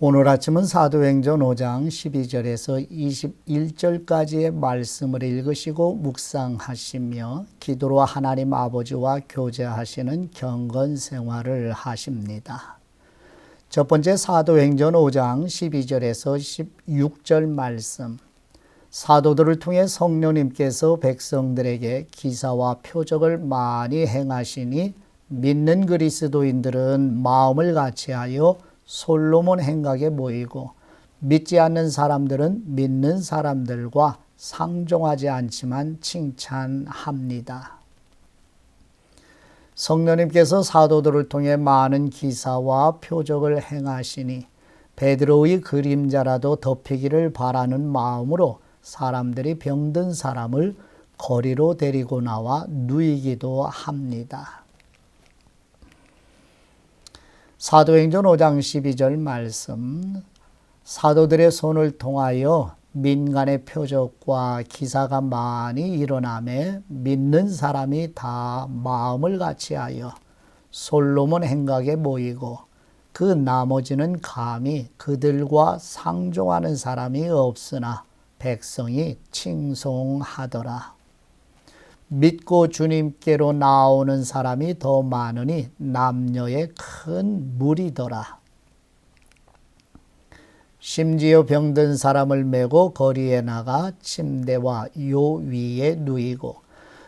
오늘 아침은 사도행전 5장 12절에서 21절까지의 말씀을 읽으시고 묵상하시며 기도로 하나님 아버지와 교제하시는 경건 생활을 하십니다. 첫 번째 사도행전 5장 12절에서 16절 말씀. 사도들을 통해 성령님께서 백성들에게 기사와 표적을 많이 행하시니 믿는 그리스도인들은 마음을 같이하여 솔로몬 행각에 모이고 믿지 않는 사람들은 믿는 사람들과 상종하지 않지만 칭찬합니다. 성령님께서 사도들을 통해 많은 기사와 표적을 행하시니 베드로의 그림자라도 덮이기를 바라는 마음으로 사람들이 병든 사람을 거리로 데리고 나와 누이기도 합니다. 사도행전 5장 12절 말씀 사도들의 손을 통하여 민간의 표적과 기사가 많이 일어남에 믿는 사람이 다 마음을 같이하여 솔로몬 행각에 모이고 그 나머지는 감히 그들과 상종하는 사람이 없으나 백성이 칭송하더라. 믿고 주님께로 나오는 사람이 더 많으니 남녀의 큰 무리더라. 심지어 병든 사람을 메고 거리에 나가 침대와 요 위에 누이고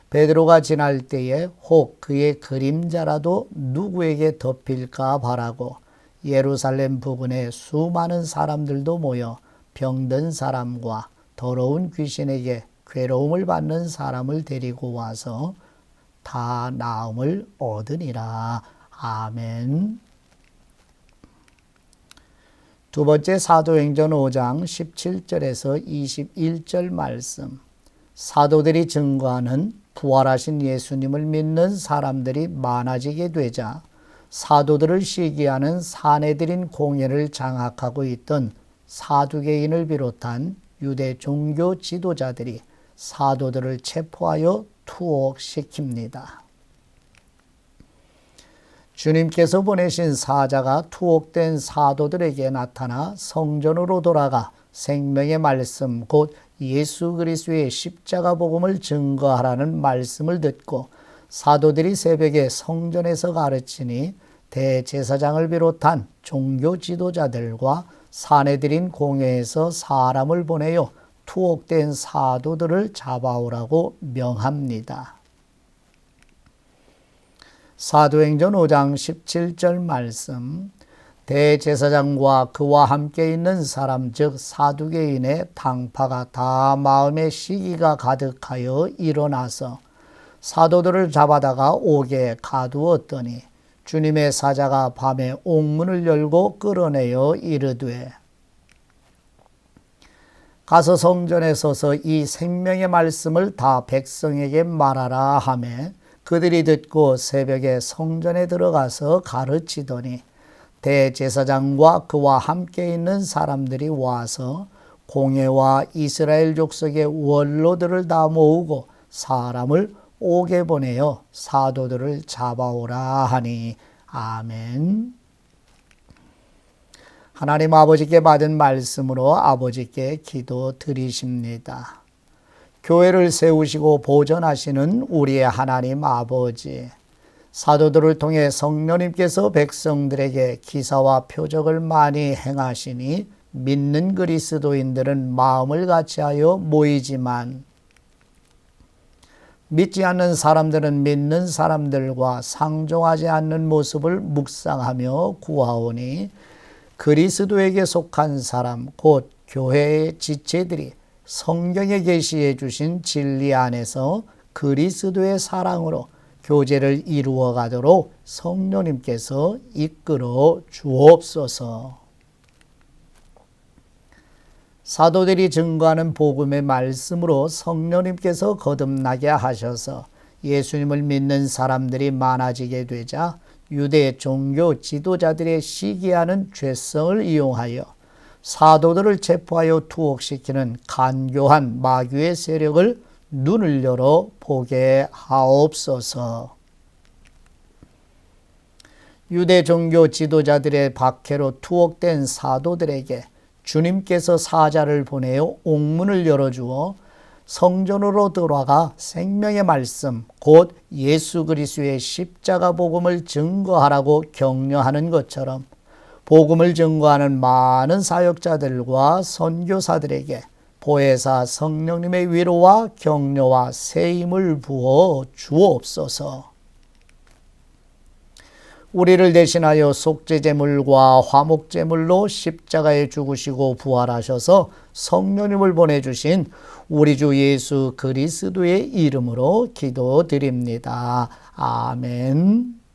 베드로가 지날 때에 혹 그의 그림자라도 누구에게 덮일까 바라고 예루살렘 부근에 수많은 사람들도 모여 병든 사람과 더러운 귀신에게 괴로움을 받는 사람을 데리고 와서 다 나음을 얻으니라. 아멘. 두 번째 사도행전 5장 17절에서 21절 말씀. 사도들이 증거하는 부활하신 예수님을 믿는 사람들이 많아지게 되자 사도들을 시기하는 사내들인 공예를 장악하고 있던 사두개인을 비롯한 유대 종교 지도자들이 사도들을 체포하여 투옥시킵니다. 주님께서 보내신 사자가 투옥된 사도들에게 나타나 성전으로 돌아가 생명의 말씀 곧 예수 그리스도의 십자가 복음을 증거하라는 말씀을 듣고 사도들이 새벽에 성전에서 가르치니 대제사장을 비롯한 종교 지도자들과 사내들인 공회에서 사람을 보내요 투옥된 사도들을 잡아오라고 명합니다. 사도행전 5장 17절 말씀 대제사장과 그와 함께 있는 사람 즉 사두개인의 당파가 다 마음의 시기가 가득하여 일어나서 사도들을 잡아다가 옥에 가두었더니 주님의 사자가 밤에 옥문을 열고 끌어내어 이르되 가서 성전에 서서 이 생명의 말씀을 다 백성에게 말하라 하매 그들이 듣고 새벽에 성전에 들어가서 가르치더니 대제사장과 그와 함께 있는 사람들이 와서 공회와 이스라엘 족속의 원로들을 다 모으고 사람을 옥에 보내어 사도들을 잡아오라 하니 아멘. 하나님 아버지께 받은 말씀으로 아버지께 기도 드리십니다. 교회를 세우시고 보존하시는 우리의 하나님 아버지, 사도들을 통해 성령님께서 백성들에게 기사와 표적을 많이 행하시니 믿는 그리스도인들은 마음을 같이하여 모이지만 믿지 않는 사람들은 믿는 사람들과 상종하지 않는 모습을 묵상하며 구하오니 그리스도에게 속한 사람 곧 교회의 지체들이 성경에 계시해 주신 진리 안에서 그리스도의 사랑으로 교제를 이루어 가도록 성령님께서 이끌어 주옵소서. 사도들이 증거하는 복음의 말씀으로 성령님께서 거듭나게 하셔서 예수님을 믿는 사람들이 많아지게 되자 유대 종교 지도자들의 시기하는 죄성을 이용하여 사도들을 체포하여 투옥시키는 간교한 마귀의 세력을 눈을 열어 보게 하옵소서. 유대 종교 지도자들의 박해로 투옥된 사도들에게 주님께서 사자를 보내어 옥문을 열어주어 성전으로 들어가 생명의 말씀 곧 예수 그리스도의 십자가 복음을 증거하라고 격려하는 것처럼 복음을 증거하는 많은 사역자들과 선교사들에게 보혜사 성령님의 위로와 격려와 새 힘을 부어 주옵소서. 우리를 대신하여 속죄제물과 화목제물로 십자가에 죽으시고 부활하셔서 성령님을 보내주신 우리 주 예수 그리스도의 이름으로 기도드립니다. 아멘.